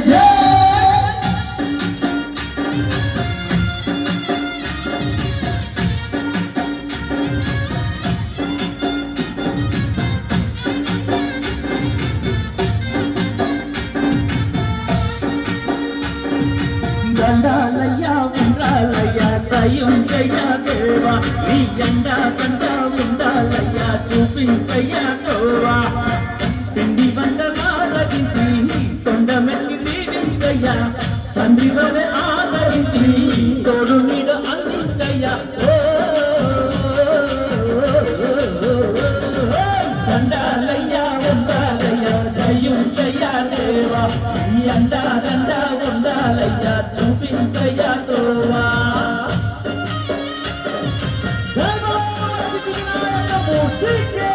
జై. ఉండాలయ్యా దయం దేవా. నీ ఎండా కంట ఉండాలయ్యా చూపించయ్యా తోవా దీవించయ్యా తండ్రి వలె ఆదరించి తోడు నీడ అందించయ్యా దండాలయ్యా ఉండాలయ్యా దయ్యం చెయ్యా దేవా. ఈ అండా దండా ఉండాలయ్యా చూపించయ్యా తోవా. జై మూర్తికి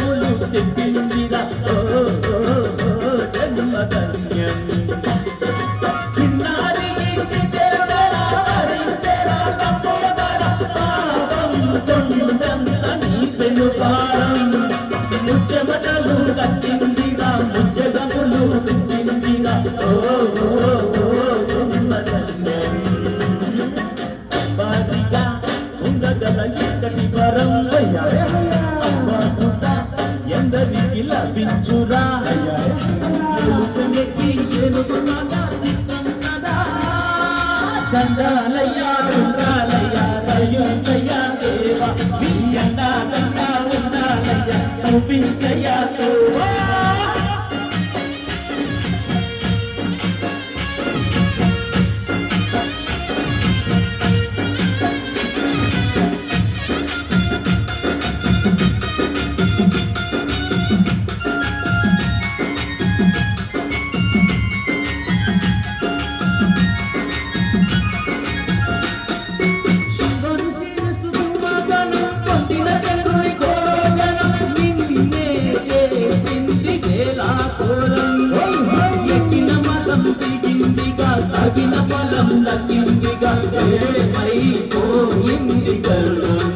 జన్మములు తెప్పిందిరా ఓ ఓ, జన్మధన్యం చిన్నారి నీ పెను భారం. ముచ్చమటలు కట్టిందిరా ముచ్చగములు తిప్పిందిరా. ఓ, ఎందరికి లభించురా ఎలుక దండాలయ్యా దేవా. మీ దండా ఉండాలయ్యా చూపించయ్యా తోవా వేలాకోలం. ఎక్కిన మతం దిగిందిగా తగిన ఫలం దక్కిందిగా ఏమైపోయింది గర్వం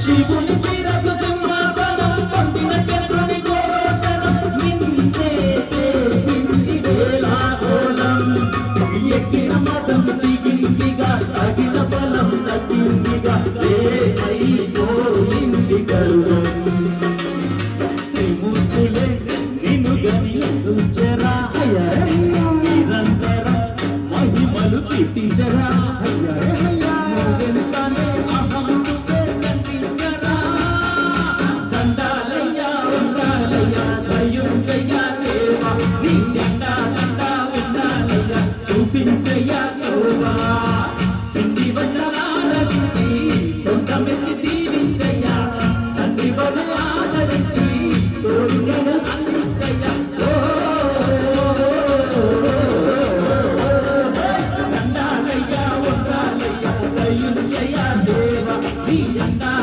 శివుని శిరసు సింహాసనం పొందిన చంద్రుని గోచరం నిందే చేసింది వేలాకోలం ఎక్కిన మతం దిగిందిగా తగిన బలం తగ్గిందిగా నిన్ను గనియుంచరా మహిమలు కీర్తించరా దండాలయ్యా ఉండాలయ్యా దయ్యం నీ అండా దండా నీ